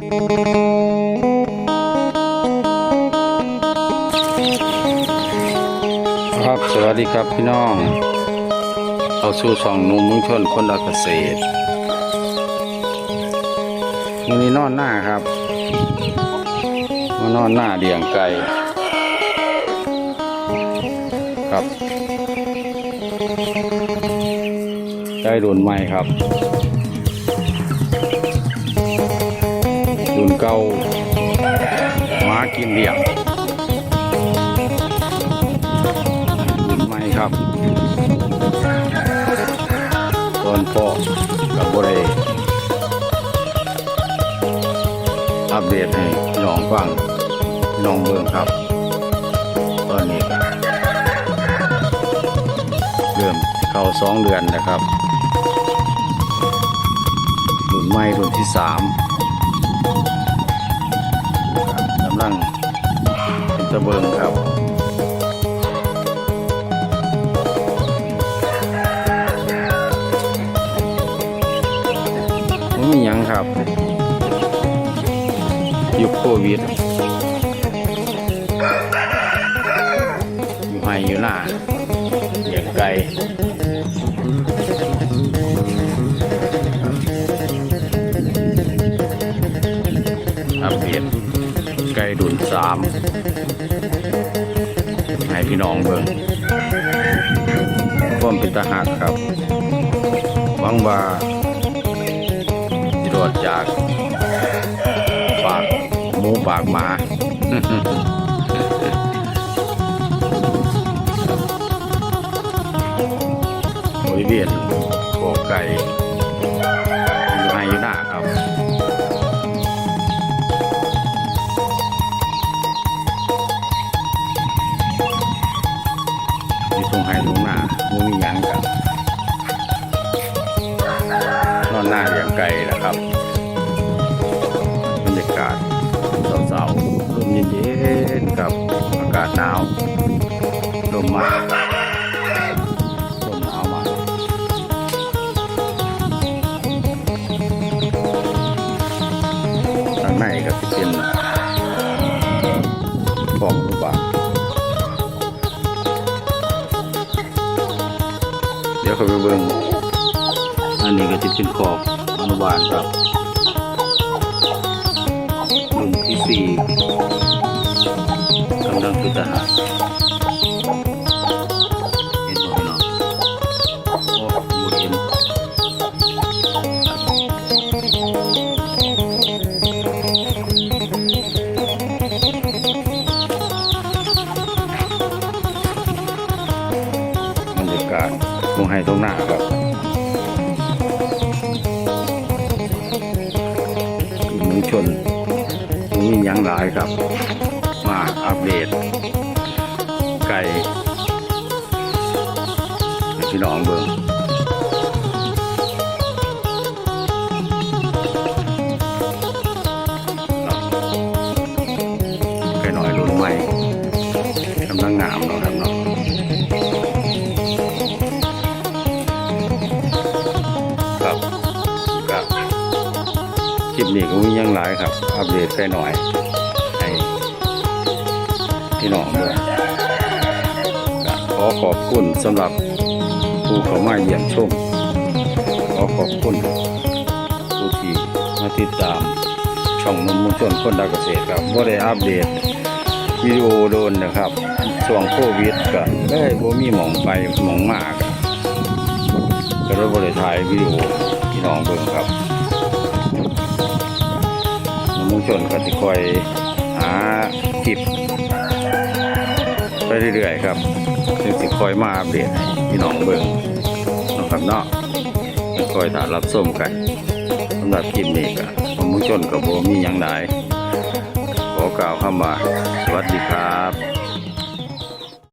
ครับสวัสดีครับพี่น้อง เอาสู่ช่องนุ่มมุงชนคนรักเกษตรวันนี้นอนหน้าครับมานอนหน้าเดียงไก่ครับไก่รุ่นใหม่ครับ รุ่นเก่าหมากินเดียงรุ่นใหม่ครับ ตอนพ่อกับบริอัปเดตให้พี่น้องฟังน้องเบิ่งครับ ตอนนี้เริ่มเข้าสองเดือนนะครับรุ่นใหม่รุ่นที่สาม กำลังเป็นตะเบิงครับไม่มีหยังครับ ยุคโควิด อยู่ไฮอยู่หน้าเลี้ยงไก่อัามให้พี่น้องเบิ่งความเป็นทหารครับหวังว่าที่รอดจากปากหมูปากหมาบริเวณโกไก่ ในก็จะเป็นฟองรูบาเดี๋ยวเขาไปเบิ้งอันนี้ก็จะเป็นขอบอนุบาลครับรุ่นที่สี่กำลังคือทหารเให้ตรงหน้าครับมุงชนมีหยังหลายครับ มาอัปเดต ไก่พี่น้องเบิ่งไก่หน่อยรุ่นใหม่กำลังงามเนาะครับเนาะ นี้ก็มียังหลายครับ อัปเดตไปหน่อยให้พี่น้องด้วยขอขอบคุณสำหรับผู้เข้ามาเยี่ยมชม ขอขอบคุณผู้ที่มาติดตามช่องนมมุชนคนดักเกษตรครับว่าได้อัปเดตวิดีโอโดนนะครับช่วงโควิดก็ได้บ่มีหมองไปหมองมากก็เลยบ่ได้ถ่ายวิดีโอพี่น้องเบิ่งครับ มุงชนก็สิคอยหาจิบไปเรื่อยๆครับซึ่งสิคอยมาอัปเดตให้พี่น้องเบิ่งนะครับเนาะคอยถารับส้มกันสำหรับคลิปนี้ก็มุงชนกับโบมีอยังไดขอกล่าวคำว่าสวัสดีครับ